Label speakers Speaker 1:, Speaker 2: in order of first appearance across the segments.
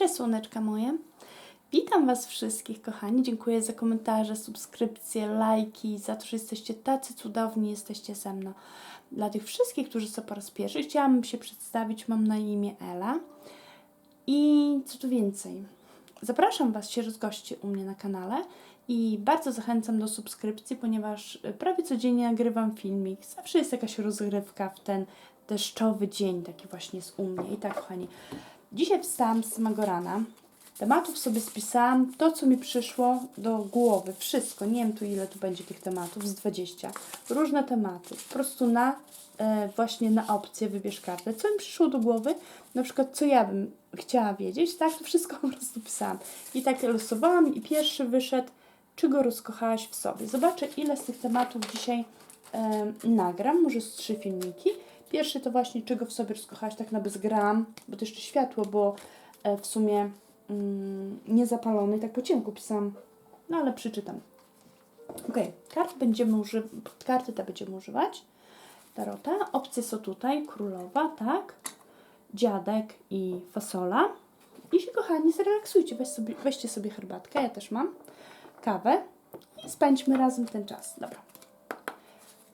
Speaker 1: Cześć słoneczka moje. Witam Was wszystkich kochani. Dziękuję za komentarze, subskrypcje, lajki, za to, że jesteście tacy cudowni, jesteście ze mną. Dla tych wszystkich, którzy są po raz pierwszy, chciałabym się przedstawić. Mam na imię Ela. I co tu więcej, zapraszam Was się rozgoście u mnie na kanale i bardzo zachęcam do subskrypcji, ponieważ prawie codziennie nagrywam filmik. Zawsze jest jakaś rozgrywka w ten deszczowy dzień, taki właśnie jest u mnie. I tak, kochani, dzisiaj wstałam z samego rana. Tematów sobie spisałam, to co mi przyszło do głowy, wszystko, nie wiem tu ile tu będzie tych tematów, z 20. Różne tematy, po prostu na e, właśnie na opcję wybierz kartę. Co mi przyszło do głowy, na przykład co ja bym chciała wiedzieć, tak, to wszystko po prostu pisałam. I tak losowałam i pierwszy wyszedł, czy go rozkochałaś w sobie. Zobaczę ile z tych tematów dzisiaj e, nagram, może z trzy filmiki. Pierwszy to właśnie, czego w sobie rozkochałaś tak na bezgram, bo to jeszcze światło było e, w sumie mm, niezapalone i tak po ciemku pisałam, no ale przeczytam. Ok, kart będziemy uży- karty te będziemy używać. Tarota. Opcje są tutaj. Królowa, tak. Dziadek i fasola. I się kochani, zrelaksujcie. Weź sobie, weźcie sobie herbatkę, ja też mam. Kawę. I spędźmy razem ten czas. Dobra.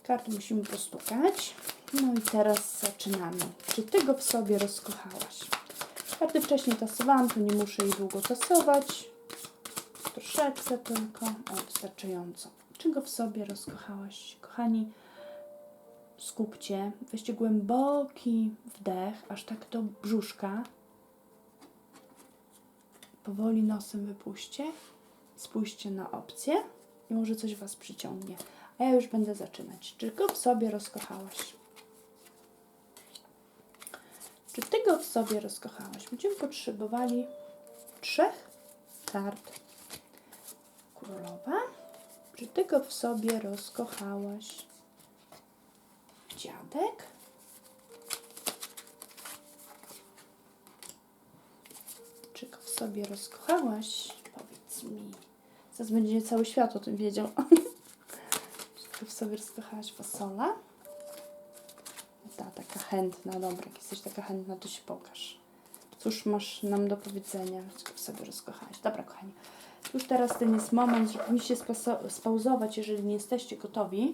Speaker 1: Karty musimy postukać. No i teraz zaczynamy. Czy ty go w sobie rozkochałaś? Karty wcześniej tasowałam, to nie muszę jej długo tasować. Troszeczkę tylko. O, wystarczająco. Czy go w sobie rozkochałaś? Kochani, skupcie. Weźcie głęboki wdech, aż tak do brzuszka. Powoli nosem wypuśćcie. Spójrzcie na opcję i może coś Was przyciągnie. A ja już będę zaczynać. Czy go w sobie rozkochałaś? Czy ty go w sobie rozkochałaś? Będziemy potrzebowali trzech kart. Królowa. Czy ty go w sobie rozkochałaś? Dziadek. Czy go w sobie rozkochałaś? Powiedz mi. Zaraz będzie cały świat o tym wiedział. Czy go w sobie rozkochałaś? Fasola. Chętna, dobra, jak jesteś taka chętna, to się pokaż. Cóż masz nam do powiedzenia, w sobie rozkochałaś. Dobra, kochani. Już teraz ten jest moment, żeby mi się spauzować, jeżeli nie jesteście gotowi.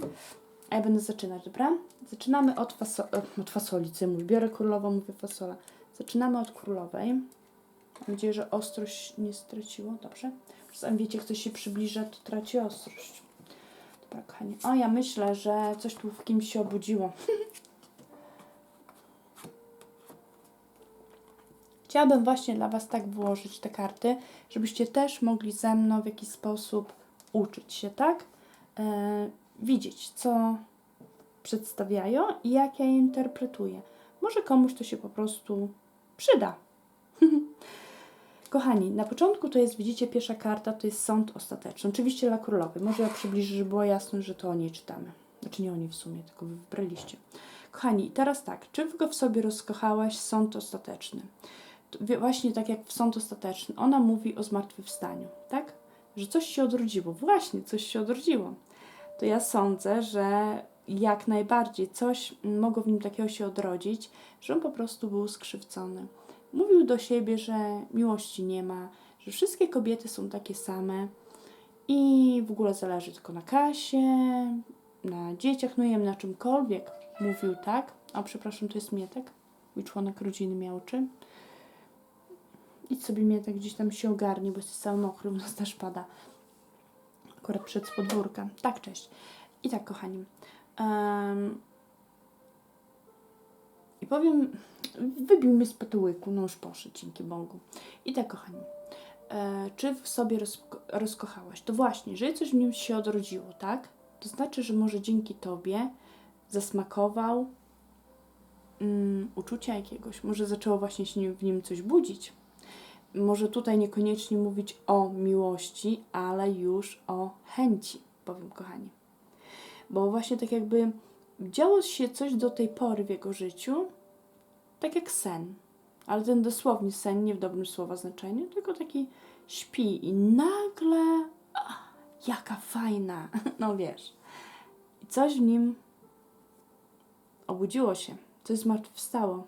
Speaker 1: A ja będę zaczynać, dobra? Zaczynamy od, faso- od fasoli, mówię. Biorę królową, mówię fasola. Zaczynamy od królowej. Mam nadzieję, że ostrość nie straciło. Dobrze. Czasami wiecie, jak ktoś się przybliża, to traci ostrość. Dobra, kochani. O, ja myślę, że coś tu w kimś się obudziło. Chciałabym właśnie dla Was tak włożyć te karty, żebyście też mogli ze mną w jakiś sposób uczyć się, tak? E, widzieć, co przedstawiają i jak ja je interpretuję. Może komuś to się po prostu przyda. Kochani, na początku to jest, widzicie, pierwsza karta to jest sąd ostateczny. Oczywiście dla królowej. Może ja przybliżę, żeby było jasne, że to o niej czytamy. Znaczy nie o niej w sumie, tylko wy wybraliście. Kochani, teraz tak, czy go w sobie rozkochałaś sąd ostateczny? Właśnie tak jak w sąd ostateczny. Ona mówi o zmartwychwstaniu, tak? Że coś się odrodziło. Właśnie, coś się odrodziło. To ja sądzę, że jak najbardziej coś mogło w nim takiego się odrodzić, że on po prostu był skrzywdzony. Mówił do siebie, że miłości nie ma, że wszystkie kobiety są takie same i w ogóle zależy tylko na kasie, na dzieciach, no i na czymkolwiek. Mówił tak. O, przepraszam, to jest Mietek, mój członek rodziny miałczy. Idź sobie Mietek, gdzieś tam się ogarnie, bo jesteś cały mokry, u nas też pada. Akurat przed z podwórka. Tak, cześć. I tak, kochani. em, I powiem, wybił mnie z patołyku, no już poszedł, dzięki Bogu. I tak, kochani. E, czy w sobie rozko- rozkochałaś? To właśnie, jeżeli coś w nim się odrodziło, tak? To znaczy, że może dzięki Tobie zasmakował mm, uczucia jakiegoś. Może zaczęło właśnie się w nim coś budzić. Może tutaj niekoniecznie mówić o miłości, ale już o chęci, powiem kochani. Bo właśnie tak jakby działo się coś do tej pory w jego życiu, tak jak sen. Ale ten dosłownie sen, nie w dobrym słowa znaczeniu, tylko taki śpi i nagle, ach, jaka fajna, no wiesz. I coś w nim obudziło się, coś zmartwychwstało.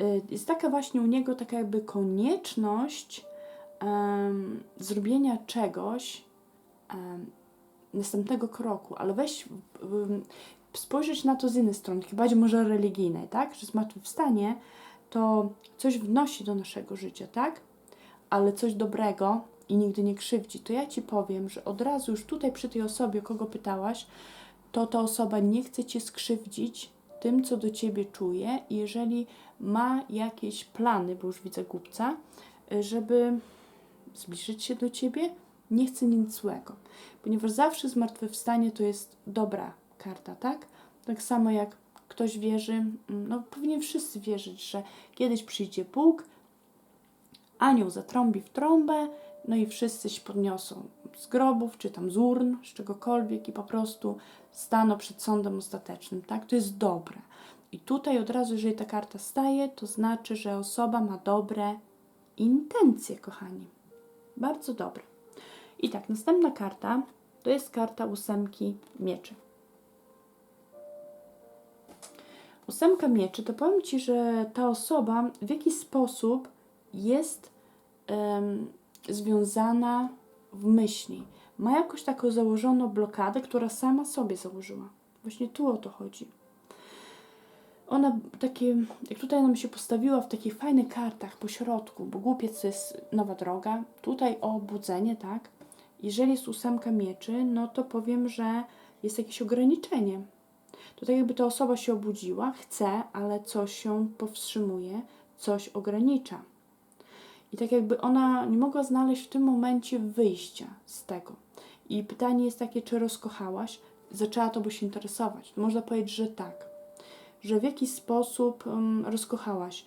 Speaker 1: Y, jest taka właśnie u niego taka jakby konieczność em, zrobienia czegoś em, następnego kroku, ale weź em, spojrzeć na to z innej strony, chyba może religijnej, tak? Że zmartwychwstanie to coś wnosi do naszego życia, tak? Ale coś dobrego i nigdy nie krzywdzi. To ja Ci powiem, że od razu już tutaj przy tej osobie, kogo pytałaś, to ta osoba nie chce Cię skrzywdzić tym, co do Ciebie czuje i jeżeli ma jakieś plany, bo już widzę głupca, y, żeby zbliżyć się do Ciebie, nie chce nic złego. Ponieważ zawsze zmartwychwstanie to jest dobra karta, tak? Tak samo jak ktoś wierzy, mm, no pewnie wszyscy wierzyć, że kiedyś przyjdzie Bóg, anioł zatrąbi w trąbę, no i wszyscy się podniosą z grobów, czy tam z urn, z czegokolwiek i po prostu staną przed sądem ostatecznym, tak? To jest dobre. I tutaj od razu, jeżeli ta karta staje, to znaczy, że osoba ma dobre intencje, kochani. Bardzo dobre. I tak, następna karta to jest karta ósemki mieczy. Ósemka mieczy, to powiem Ci, że ta osoba w jakiś sposób jest em, związana w myśli. Ma jakąś taką założoną blokadę, która sama sobie założyła. Właśnie tu o to chodzi. Ona takie, jak tutaj nam się postawiła w takich fajnych kartach po środku, bo głupiec to jest nowa droga, tutaj o obudzenie, tak? Jeżeli jest ósemka mieczy, no to powiem, że jest jakieś ograniczenie. To tak jakby ta osoba się obudziła, chce, ale coś się powstrzymuje, coś ogranicza. I tak jakby ona nie mogła znaleźć w tym momencie wyjścia z tego. I pytanie jest takie, czy rozkochałaś? Zaczęła to się interesować. Można powiedzieć, że tak. Że w jakiś sposób um, rozkochałaś.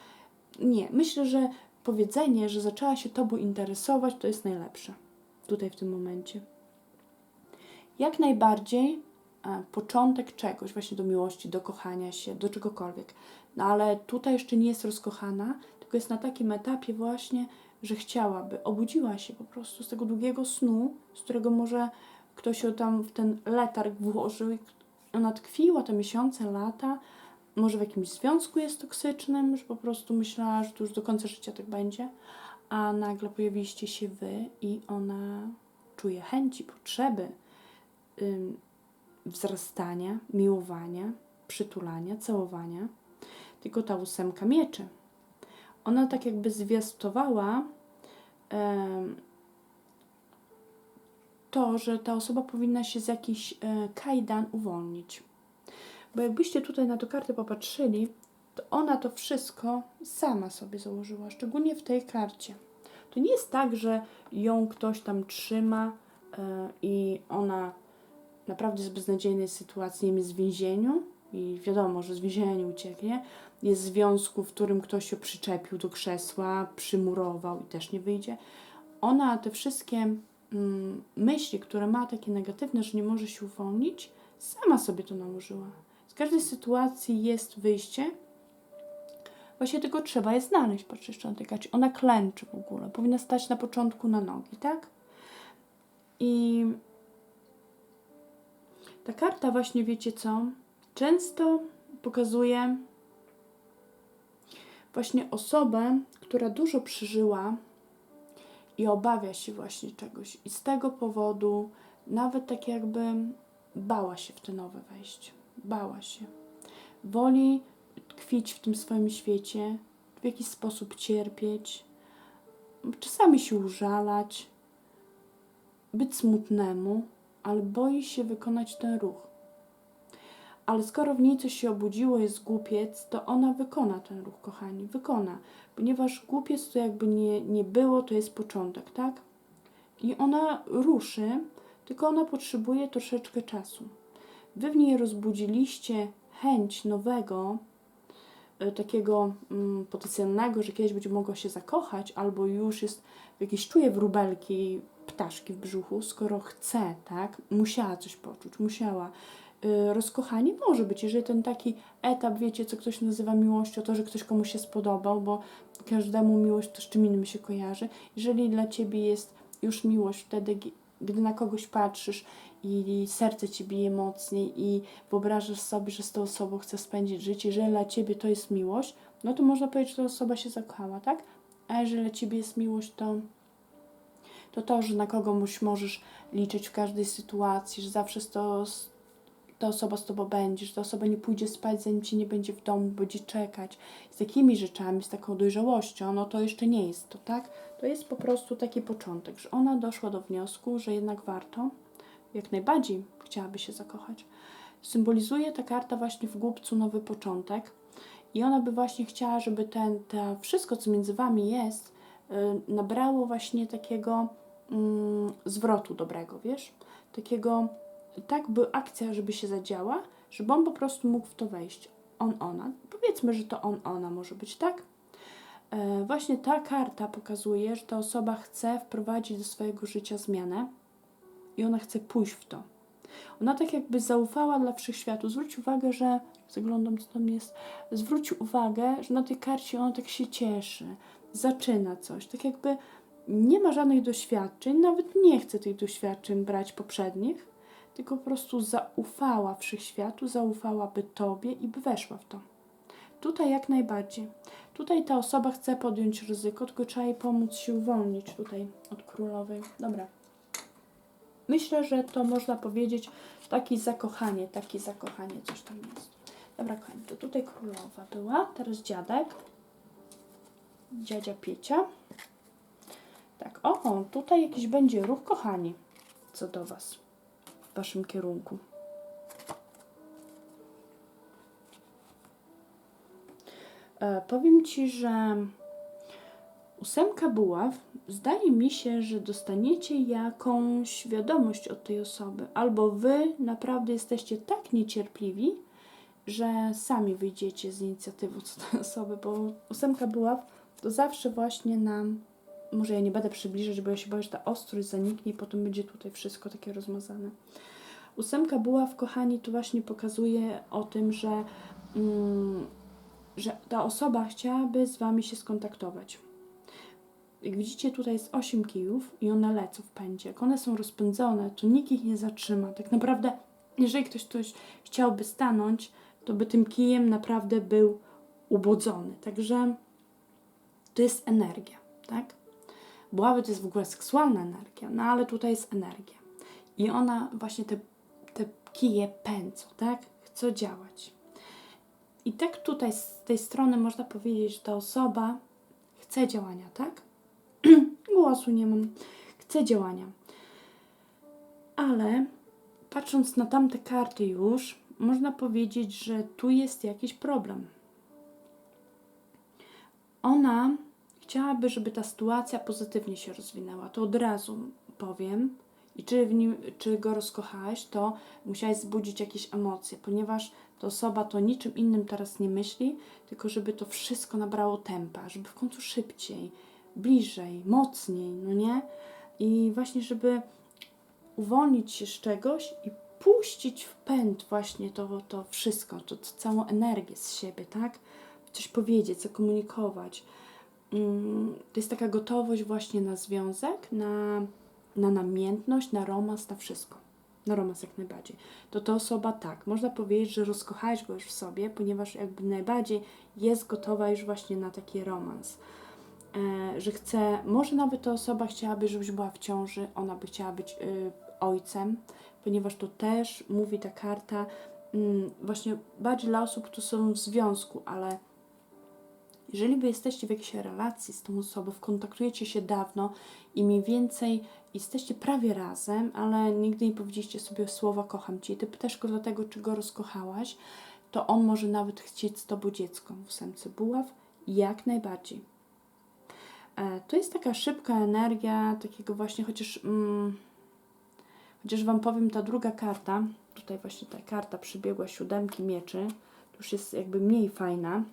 Speaker 1: Nie, myślę, że powiedzenie, że zaczęła się tobą interesować, to jest najlepsze. Tutaj w tym momencie. Jak najbardziej e, początek czegoś, właśnie do miłości, do kochania się, do czegokolwiek. No ale tutaj jeszcze nie jest rozkochana, tylko jest na takim etapie właśnie, że chciałaby, obudziła się po prostu z tego długiego snu, z którego może ktoś ją tam w ten letarg włożył i ona tkwiła te miesiące, lata, może w jakimś związku jest toksycznym, że po prostu myślała, że to już do końca życia tak będzie, a nagle pojawiliście się wy i ona czuje chęci, potrzeby ym, wzrastania, miłowania, przytulania, całowania. Tylko ta ósemka mieczy. Ona tak jakby zwiastowała to, że ta osoba powinna się z jakichś e, kajdan uwolnić. Bo jakbyście tutaj na tę kartę popatrzyli, to ona to wszystko sama sobie założyła, szczególnie w tej karcie. To nie jest tak, że ją ktoś tam trzyma e, i ona naprawdę jest w beznadziejnej sytuacji, nie jest w więzieniu i wiadomo, że z więzienia nie ucieknie, jest w związku, w którym ktoś się przyczepił do krzesła, przymurował i też nie wyjdzie. Ona te wszystkie mm, myśli, które ma takie negatywne, że nie może się uwolnić, sama sobie to nałożyła. Z każdej sytuacji jest wyjście, Właśnie tylko trzeba je znaleźć, patrzę jeszcze na. Ona klęczy w ogóle, powinna stać na początku na nogi, tak? I ta karta właśnie, wiecie co, często pokazuje właśnie osobę, która dużo przeżyła i obawia się właśnie czegoś. I z tego powodu nawet tak jakby bała się w te nowe wejście. Bała się. Woli tkwić w tym swoim świecie, w jakiś sposób cierpieć, czasami się użalać, być smutnemu, ale boi się wykonać ten ruch. Ale skoro w niej coś się obudziło, jest głupiec, to ona wykona ten ruch, kochani, wykona. Ponieważ głupiec to jakby nie, nie było, to jest początek, tak? I ona ruszy, tylko ona potrzebuje troszeczkę czasu. Wy w niej rozbudziliście chęć nowego, y, takiego mm, potencjalnego, że kiedyś będzie mogła się zakochać, albo już jest jakieś czuje wróbelki, ptaszki w brzuchu, skoro chce, tak? Musiała coś poczuć, musiała. Y, rozkochanie może być, jeżeli ten taki etap, wiecie, co ktoś nazywa miłością, to, że ktoś komuś się spodobał, bo każdemu miłość to z czym innym się kojarzy. Jeżeli dla Ciebie jest już miłość wtedy, gdy na kogoś patrzysz i serce Ci bije mocniej i wyobrażasz sobie, że z tą osobą chcesz spędzić życie, jeżeli dla Ciebie to jest miłość, no to można powiedzieć, że ta osoba się zakochała, tak? A jeżeli dla Ciebie jest miłość, to to to, że na kogoś możesz liczyć w każdej sytuacji, że zawsze z to, ta osoba z Tobą będzie, że ta osoba nie pójdzie spać, zanim Cię nie będzie w domu, będzie czekać. Z takimi rzeczami, z taką dojrzałością, no to jeszcze nie jest to, tak? To jest po prostu taki początek, że ona doszła do wniosku, że jednak warto, jak najbardziej chciałaby się zakochać. Symbolizuje ta karta właśnie w głupcu nowy początek i ona by właśnie chciała, żeby ten, to wszystko, co między Wami jest, y, nabrało właśnie takiego mm, zwrotu dobrego, wiesz? Takiego, tak by akcja, żeby się zadziała, żeby on po prostu mógł w to wejść. On, ona. Powiedzmy, że to on, ona może być, tak? E, właśnie ta karta pokazuje, że ta osoba chce wprowadzić do swojego życia zmianę i ona chce pójść w to. Ona tak jakby zaufała dla wszechświatu. Zwróć uwagę, że zaglądam, co tam jest. Zwróć uwagę, że na tej karcie ona tak się cieszy, zaczyna coś. Tak jakby nie ma żadnych doświadczeń, nawet nie chce tych doświadczeń brać poprzednich, tylko po prostu zaufała wszechświatu, zaufałaby tobie i by weszła w to. Tutaj jak najbardziej. Tutaj ta osoba chce podjąć ryzyko, tylko trzeba jej pomóc się uwolnić tutaj od królowej. Dobra. Myślę, że to można powiedzieć takie zakochanie, takie zakochanie, coś tam jest. Dobra, kochani, to tutaj królowa była, teraz dziadek. Dziadzia Piecia. Tak, o, tutaj jakiś będzie ruch, kochani, co do Was, Waszym kierunku. E, powiem Ci, że ósemka buław, zdaje mi się, że dostaniecie jakąś wiadomość od tej osoby, albo Wy naprawdę jesteście tak niecierpliwi, że sami wyjdziecie z inicjatywą co tej osoby, bo ósemka buław to zawsze właśnie nam, może ja nie będę przybliżać, bo ja się boję, że ta ostrość zaniknie i potem będzie tutaj wszystko takie rozmazane. Ósemka buław, kochani, to właśnie pokazuje o tym, że, mm, że ta osoba chciałaby z Wami się skontaktować. Jak widzicie, tutaj jest 8 kijów i one lecą w pędzie. Jak one są rozpędzone, to nikt ich nie zatrzyma. Tak naprawdę, jeżeli ktoś coś chciałby stanąć, to by tym kijem naprawdę był ubodzony. Także to jest energia, tak? Buławy to jest w ogóle seksualna energia, no ale tutaj jest energia. I ona właśnie te, te kije pędzą, tak? Chcą działać. I tak tutaj z tej strony można powiedzieć, że ta osoba chce działania, tak? Głosu nie mam. Chce działania. Ale patrząc na tamte karty już, można powiedzieć, że tu jest jakiś problem. Ona chciałaby, żeby ta sytuacja pozytywnie się rozwinęła. To od razu powiem. I czy, w nim, czy go rozkochałaś, to musiałaś zbudzić jakieś emocje, ponieważ ta osoba to niczym innym teraz nie myśli, tylko żeby to wszystko nabrało tempa, żeby w końcu szybciej, bliżej, mocniej, no nie? I właśnie, żeby uwolnić się z czegoś i puścić w pęd właśnie to, to wszystko, to, to całą energię z siebie, tak? Coś powiedzieć, zakomunikować. Mm, To jest taka gotowość właśnie na związek, na, na namiętność, na romans, na wszystko. Na romans jak najbardziej. To ta osoba tak, można powiedzieć, że rozkochałeś go już w sobie, ponieważ jakby najbardziej jest gotowa już właśnie na taki romans. E, że chce, może nawet ta osoba chciałaby, żebyś była w ciąży, ona by chciała być y, ojcem, ponieważ to też mówi ta karta mm, właśnie bardziej dla osób, które są w związku, ale jeżeli wy jesteście w jakiejś relacji z tą osobą, kontaktujecie się dawno i mniej więcej jesteście prawie razem, ale nigdy nie powiedzieliście sobie słowa kocham cię i ty pytasz go dlatego, czy go rozkochałaś, to on może nawet chcieć z tobą dziecko w ósemce buław, jak najbardziej. E, To jest taka szybka energia, takiego właśnie, chociaż, mm, chociaż Wam powiem, ta druga karta, tutaj właśnie ta karta przybiegła siódemki mieczy, to już jest jakby mniej fajna.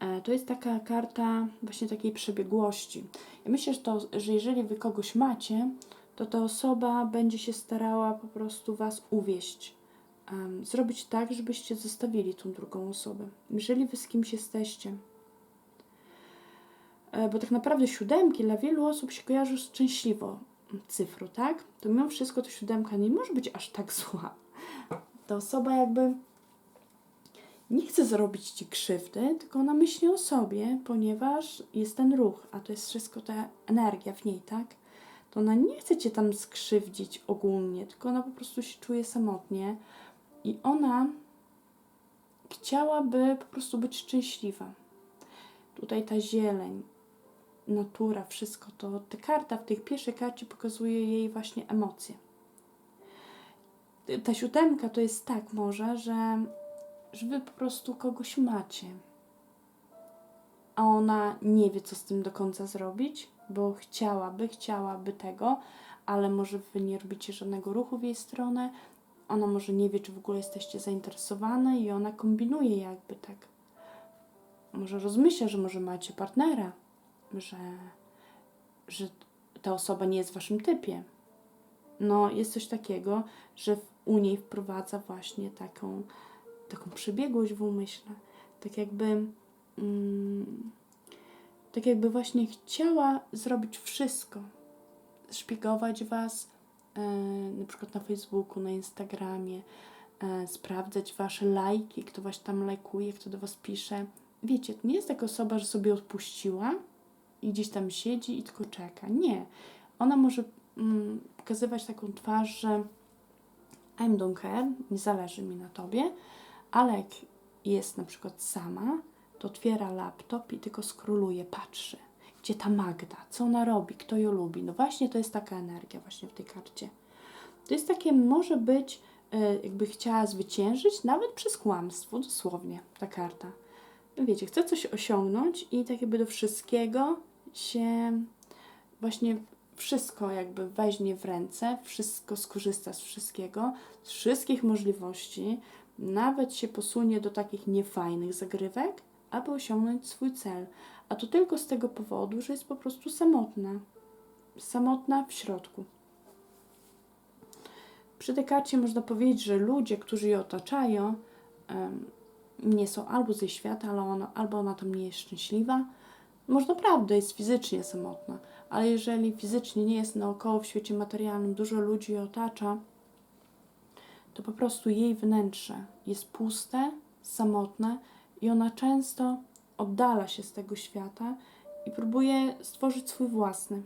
Speaker 1: E, To jest taka karta właśnie takiej przebiegłości. Ja myślę, że, to, że jeżeli Wy kogoś macie, to ta osoba będzie się starała po prostu Was uwieść. Em, zrobić tak, żebyście zostawili tą drugą osobę. Jeżeli Wy z kimś jesteście, E, bo tak naprawdę siódemki dla wielu osób się kojarzą z szczęśliwą cyfrą, tak? To mimo wszystko to siódemka nie może być aż tak zła. Ta osoba jakby nie chce zrobić ci krzywdy, tylko ona myśli o sobie, ponieważ jest ten ruch, a to jest wszystko ta energia w niej, tak? To ona nie chce cię tam skrzywdzić ogólnie, tylko ona po prostu się czuje samotnie i ona chciałaby po prostu być szczęśliwa. Tutaj ta zieleń, natura, wszystko to, ta karta w tej pierwszej karcie pokazuje jej właśnie emocje. Ta siódemka to jest tak może, że, że wy po prostu kogoś macie, a ona nie wie, co z tym do końca zrobić, bo chciałaby, chciałaby tego, ale może wy nie robicie żadnego ruchu w jej stronę, ona może nie wie, czy w ogóle jesteście zainteresowane i ona kombinuje jakby tak. Może rozmyśla, że może macie partnera, że, że ta osoba nie jest waszym typie. No, jest coś takiego, że u niej wprowadza właśnie taką, taką przebiegłość w umyśle. Tak jakby, mm, tak jakby właśnie chciała zrobić wszystko. Szpiegować was, e, na przykład na Facebooku, na Instagramie, e, sprawdzać wasze lajki, kto was tam lajkuje, kto do was pisze. Wiecie, to nie jest taka osoba, że sobie odpuściła i gdzieś tam siedzi i tylko czeka. Nie. Ona może mm, pokazywać taką twarz, że I'm don't care, nie zależy mi na tobie, ale jak jest na przykład sama, to otwiera laptop i tylko skroluje, patrzy, gdzie ta Magda, co ona robi, kto ją lubi. No właśnie to jest taka energia właśnie w tej karcie. To jest takie, może być, e, jakby chciała zwyciężyć, nawet przez kłamstwo, dosłownie, ta karta. No Wiecie, chce coś osiągnąć i tak jakby do wszystkiego się właśnie wszystko jakby weźmie w ręce, wszystko skorzysta z wszystkiego, z wszystkich możliwości, nawet się posunie do takich niefajnych zagrywek, aby osiągnąć swój cel. A to tylko z tego powodu, że jest po prostu samotna. Samotna w środku. Przy tej karcie można powiedzieć, że ludzie, którzy ją otaczają, nie są albo ze świata, ale ona, albo ona tam nie jest szczęśliwa. Może naprawdę jest fizycznie samotna, ale jeżeli fizycznie nie jest naokoło w świecie materialnym, dużo ludzi ją otacza, to po prostu jej wnętrze jest puste, samotne i ona często oddala się z tego świata i próbuje stworzyć swój własny.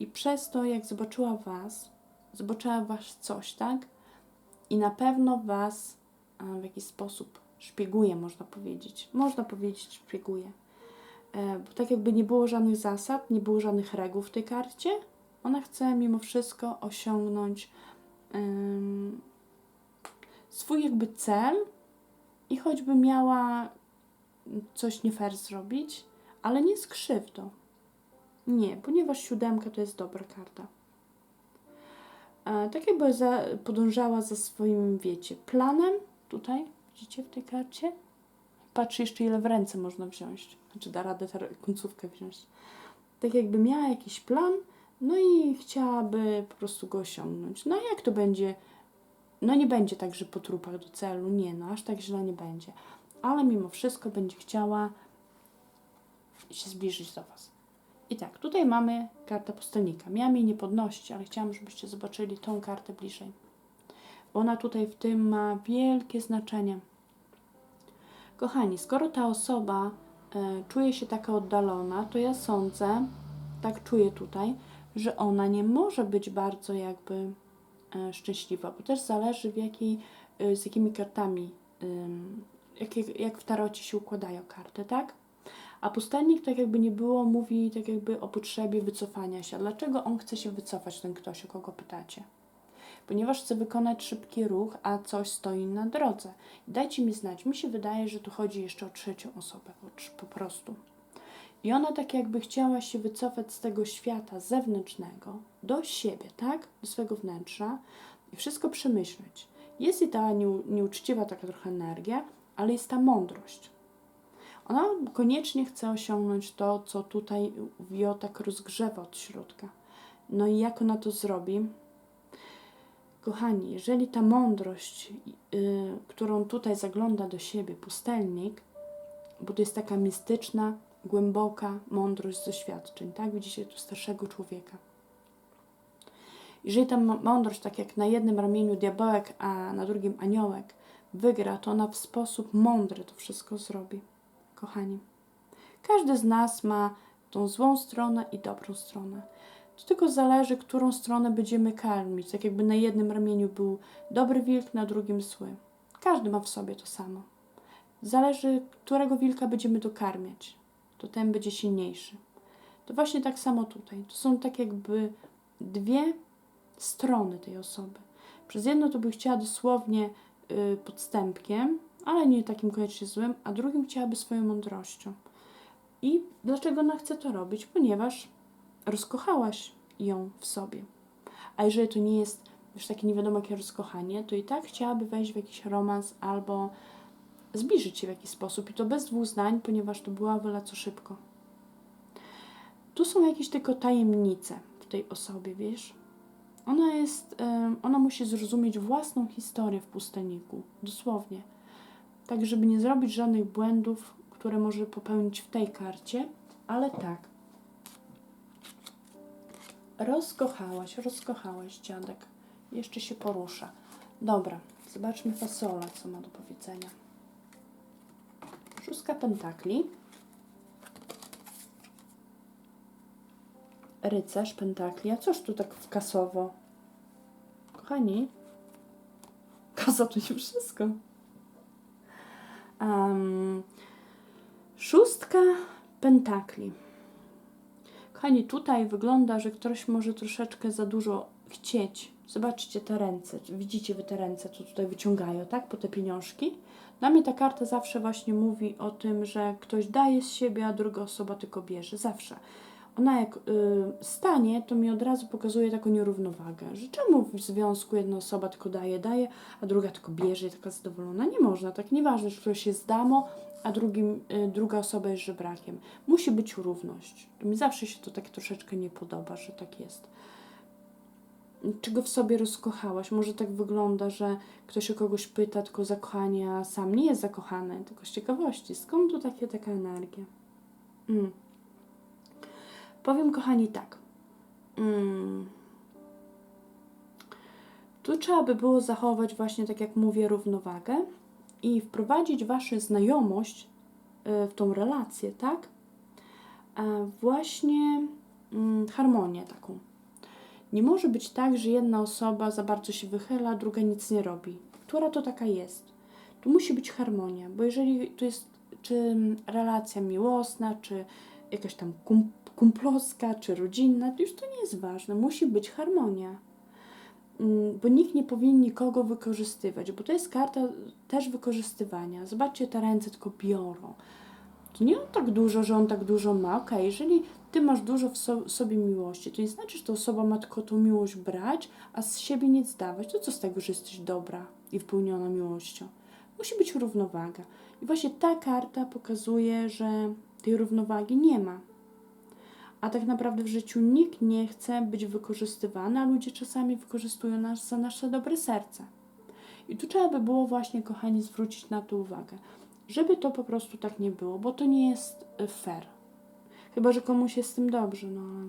Speaker 1: I przez to, jak zobaczyła Was, zobaczyła Was coś, tak? I na pewno Was a, w jakiś sposób szpieguje, można powiedzieć. Można powiedzieć, szpieguje. E, bo tak jakby nie było żadnych zasad, nie było żadnych reguł w tej karcie, ona chce mimo wszystko osiągnąć swój jakby cel i choćby miała coś nie fair zrobić, ale nie z krzywdą. Nie, ponieważ siódemka to jest dobra karta. E, tak jakby za, podążała za swoim, wiecie, planem tutaj, widzicie w tej karcie? Patrz jeszcze ile w ręce można wziąć. Znaczy da radę tę końcówkę wziąć. Tak jakby miała jakiś plan, no i chciałaby po prostu go osiągnąć. No jak to będzie? No nie będzie tak, że po trupach do celu, nie no, aż tak źle nie będzie. Ale mimo wszystko będzie chciała się zbliżyć do Was. I tak, tutaj mamy kartę pustelnika. Miałam jej nie podnosić, ale chciałam, żebyście zobaczyli tą kartę bliżej. Ona tutaj w tym ma wielkie znaczenie. Kochani, skoro ta osoba e, czuje się taka oddalona, to ja sądzę, tak czuję tutaj, że ona nie może być bardzo jakby szczęśliwa, bo też zależy w jakiej, e, z jakimi kartami, jakie, jak w tarocie się układają karty, tak? A pustelnik, tak jakby nie było, mówi tak jakby o potrzebie wycofania się. A Dlaczego on chce się wycofać, ten ktoś, o kogo pytacie? Ponieważ chce wykonać szybki ruch, a coś stoi na drodze. Dajcie mi znać, mi się wydaje, że tu chodzi jeszcze o trzecią osobę, po prostu. I ona tak jakby chciała się wycofać z tego świata zewnętrznego do siebie, tak? Do swego wnętrza i wszystko przemyśleć. Jest i ta nieuczciwa taka trochę energia, ale jest ta mądrość. Ona koniecznie chce osiągnąć to, co tutaj ją tak rozgrzewa od środka. No i jak ona to zrobi? Kochani, jeżeli ta mądrość, yy, którą tutaj zagląda do siebie pustelnik, bo to jest taka mistyczna, głęboka mądrość z doświadczeń, tak? Widzicie tu starszego człowieka. Jeżeli ta mądrość, tak jak na jednym ramieniu diabełek, a na drugim aniołek, wygra, to ona w sposób mądry to wszystko zrobi. Kochani, każdy z nas ma tą złą stronę i dobrą stronę. To tylko zależy, którą stronę będziemy karmić. Tak jakby na jednym ramieniu był dobry wilk, na drugim zły. Każdy ma w sobie to samo. Zależy, którego wilka będziemy dokarmiać. To ten będzie silniejszy. To właśnie tak samo tutaj. To są tak jakby dwie strony tej osoby. Przez jedno to by chciała dosłownie y, podstępkiem, ale nie takim koniecznie złym, a drugim chciałaby swoją mądrością. I dlaczego ona chce to robić? Ponieważ rozkochałaś ją w sobie. A jeżeli to nie jest już takie nie wiadomo jakie rozkochanie, to i tak chciałaby wejść w jakiś romans albo zbliżyć się w jakiś sposób. I to bez dwóch zdań, ponieważ to była wola co szybko. Tu są jakieś tylko tajemnice w tej osobie, wiesz? Ona jest, ona musi zrozumieć własną historię w pustelniku, dosłownie. Tak, żeby nie zrobić żadnych błędów, które może popełnić w tej karcie, ale tak. Rozkochałaś, rozkochałaś dziadek. Jeszcze się porusza. Dobra, zobaczmy fasola, co ma do powiedzenia. Szóstka pentakli. Rycerz pentakli. A coż tu tak kasowo? Kochani, kasa to nie wszystko. Em, szóstka pentakli. Kochani, tutaj wygląda, że ktoś może troszeczkę za dużo chcieć. Zobaczcie te ręce. Widzicie wy te ręce, co tutaj wyciągają, tak? Po te pieniążki. Dla mnie ta karta zawsze właśnie mówi o tym, że ktoś daje z siebie, a druga osoba tylko bierze. Zawsze. Ona jak y, stanie, to mi od razu pokazuje taką nierównowagę, że czemu w związku jedna osoba tylko daje, daje, a druga tylko bierze i taka zadowolona. Nie można, tak nieważne, czy ktoś jest damo, a drugim, y, druga osoba jest żebrakiem. Musi być równość. Mi zawsze się to tak troszeczkę nie podoba, że tak jest. Czego w sobie rozkochałaś? Może tak wygląda, że ktoś o kogoś pyta tylko zakochanie, a sam nie jest zakochany, tylko z ciekawości. Skąd tu takie, taka energia? Mm. Powiem, kochani, tak. Mm. Tu trzeba by było zachować właśnie, tak jak mówię, równowagę i wprowadzić waszą znajomość y, w tą relację, tak? E, Właśnie mm, harmonię taką. Nie może być tak, że jedna osoba za bardzo się wychyla, druga nic nie robi. Która to taka jest? Tu musi być harmonia, bo jeżeli to jest czy relacja miłosna, czy jakaś tam kum, kumplowska, czy rodzinna, to już to nie jest ważne. Musi być harmonia. Mm, Bo nikt nie powinien nikogo wykorzystywać, bo to jest karta też wykorzystywania. Zobaczcie, te ręce tylko biorą. To nie on tak dużo, że on tak dużo ma. Okej, jeżeli ty masz dużo w so, sobie miłości, to nie znaczy, że ta osoba ma tylko tą miłość brać, a z siebie nic dawać. To co z tego, że jesteś dobra i wypełniona miłością? Musi być równowaga. I właśnie ta karta pokazuje, że tej równowagi nie ma. A tak naprawdę w życiu nikt nie chce być wykorzystywany, a ludzie czasami wykorzystują nas za nasze dobre serce. I tu trzeba by było właśnie, kochani, zwrócić na to uwagę, żeby to po prostu tak nie było, bo to nie jest y, fair. Chyba, że komuś jest z tym dobrze, no ale...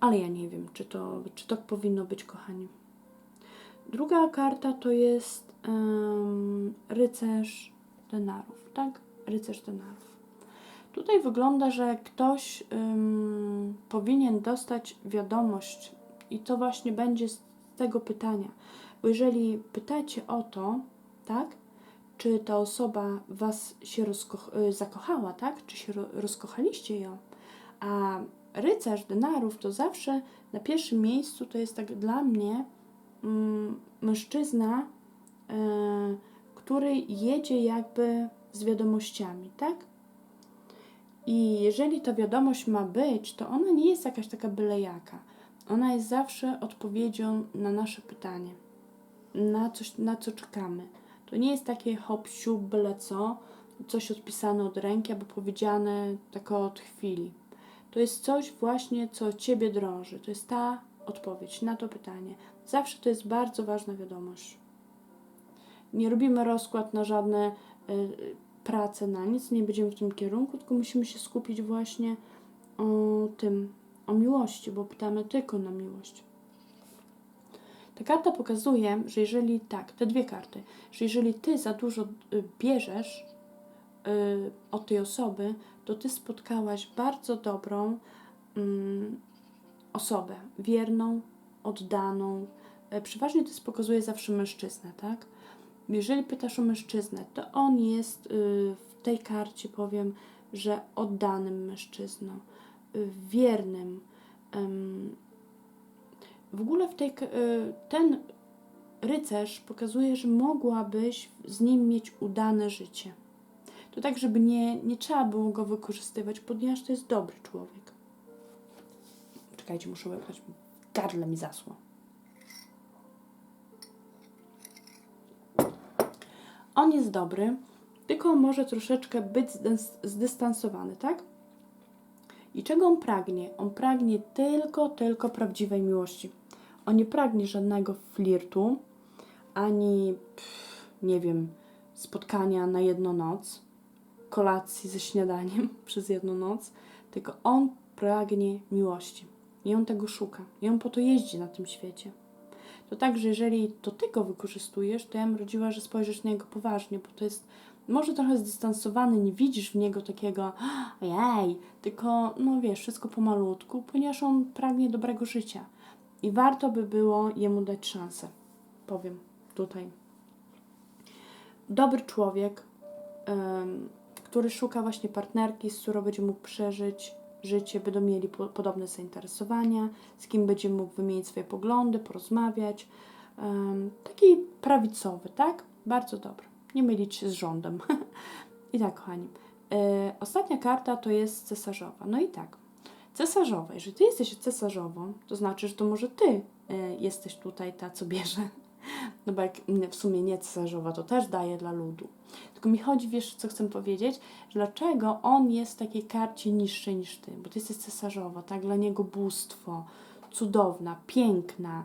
Speaker 1: Ale ja nie wiem, czy to, czy tak powinno być, kochani. Druga karta to jest em, rycerz denarów, tak? Rycerz denarów. Tutaj wygląda, że ktoś ym, powinien dostać wiadomość, i to właśnie będzie z tego pytania. Bo jeżeli pytacie o to, tak, czy ta osoba was się y, zakochała, tak, czy się ro- rozkochaliście ją, a rycerz denarów to zawsze na pierwszym miejscu to jest tak dla mnie mm, mężczyzna, y, który jedzie jakby z wiadomościami, tak? I jeżeli ta wiadomość ma być, to ona nie jest jakaś taka byle jaka. Ona jest zawsze odpowiedzią na nasze pytanie, na coś, na co czekamy. To nie jest takie hop, siup, byle co, coś odpisane od ręki albo powiedziane tak od chwili. To jest coś właśnie, co Ciebie drąży. To jest ta odpowiedź na to pytanie. Zawsze to jest bardzo ważna wiadomość. Nie robimy rozkład na żadne y, prace, na nic, nie będziemy w tym kierunku, tylko musimy się skupić właśnie o tym, o miłości, bo pytamy tylko na miłość. Ta karta pokazuje, że jeżeli tak, te dwie karty, że jeżeli ty za dużo y, bierzesz y, od tej osoby, to ty spotkałaś bardzo dobrą mm, osobę, wierną, oddaną. E, Przeważnie to pokazuje zawsze mężczyznę, tak? Jeżeli pytasz o mężczyznę, to on jest y, w tej karcie, powiem, że oddanym mężczyzną, y, wiernym. em, w ogóle w tej, y, ten rycerz pokazuje, że mogłabyś z nim mieć udane życie. To tak, żeby nie, nie trzeba było go wykorzystywać, ponieważ to jest dobry człowiek. Czekajcie, muszę wybrać. Gardle mi zasło. On jest dobry, tylko może troszeczkę być zdys- zdystansowany, tak? I czego on pragnie? On pragnie tylko, tylko prawdziwej miłości. On nie pragnie żadnego flirtu, ani, pff, nie wiem, spotkania na jedną noc, kolacji ze śniadaniem przez jedną noc, tylko on pragnie miłości. I on tego szuka. I on po to jeździ na tym świecie. To tak, że jeżeli to ty go wykorzystujesz, to ja bym radziła, że spojrzysz na niego poważnie, bo to jest może trochę zdystansowany, nie widzisz w niego takiego ojej, tylko no wiesz, wszystko pomalutku, ponieważ on pragnie dobrego życia. I warto by było jemu dać szansę. Powiem tutaj. Dobry człowiek, który szuka właśnie partnerki, z którą będzie mógł przeżyć życie, będą mieli po, podobne zainteresowania, z kim będzie mógł wymienić swoje poglądy, porozmawiać. Taki prawicowy, tak? Bardzo dobry. Nie mylić z rządem. I tak, kochani. E, ostatnia karta to jest cesarzowa. No i tak. Cesarzowa. Jeżeli ty jesteś cesarzową, to znaczy, że to może ty e, jesteś tutaj ta, co bierze. No bo jak mm, w sumie nie cesarzowa, to też daje dla ludu. Tylko mi chodzi, wiesz, co chcę powiedzieć? Dlaczego on jest w takiej karcie niższej niż ty? Bo ty jesteś cesarzowa, tak? Dla niego bóstwo, cudowna, piękna.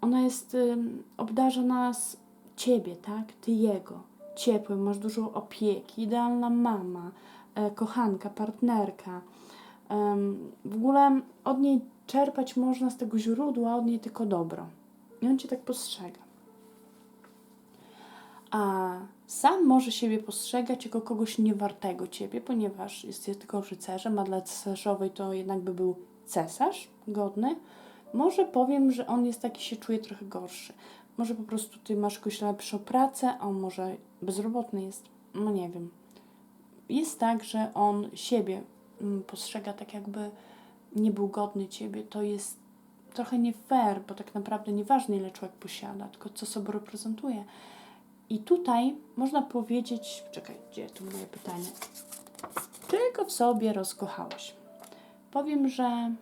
Speaker 1: Ona jest, ym, obdarza nas ciebie, tak? Ty jego. Ciepłym, masz dużo opieki, idealna mama, e, kochanka, partnerka. W ogóle od niej czerpać można z tego źródła, od niej tylko dobro. I on cię tak postrzega. A sam może siebie postrzegać jako kogoś niewartego ciebie, ponieważ jest tylko rycerzem, a dla cesarzowej to jednak by był cesarz godny. Może powiem, że on jest taki, się czuje trochę gorszy. Może po prostu ty masz jakąś lepszą pracę, a on może bezrobotny jest. No nie wiem. Jest tak, że on siebie mm, postrzega tak, jakby nie był godny ciebie. To jest trochę nie fair, bo tak naprawdę nieważne, ile człowiek posiada, tylko co sobą reprezentuje. I tutaj można powiedzieć, czekaj, gdzie tu moje pytanie? Czego w sobie rozkochałeś? Powiem, że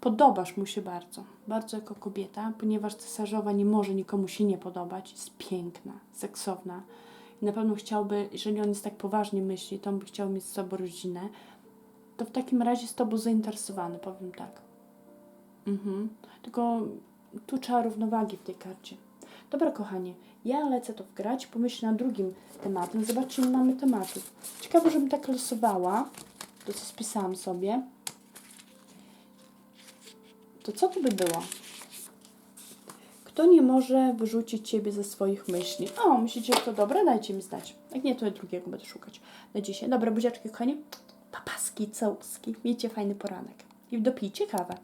Speaker 1: podobasz mu się bardzo, bardzo jako kobieta, ponieważ cesarzowa nie może nikomu się nie podobać, jest piękna, seksowna. I na pewno chciałby, jeżeli on jest tak poważnie myśli, to on by chciał mieć z sobą rodzinę, to w takim razie jest tobą zainteresowany, powiem tak. Mhm. Tylko tu trzeba równowagi w tej karcie. Dobra, kochanie, ja lecę to wgrać, pomyślę nad drugim tematem. Zobaczcie, ile mamy tematów. Ciekawe, żebym tak losowała. To, co spisałam sobie. To co to by było? Kto nie może wyrzucić Ciebie ze swoich myśli? O, myślicie, że to dobre? Dajcie mi znać. Jak nie, to drugiego będę szukać na dzisiaj. Dobra, buziaczki, kochani. Papaski, całuski. Miejcie fajny poranek. I dopijcie kawę.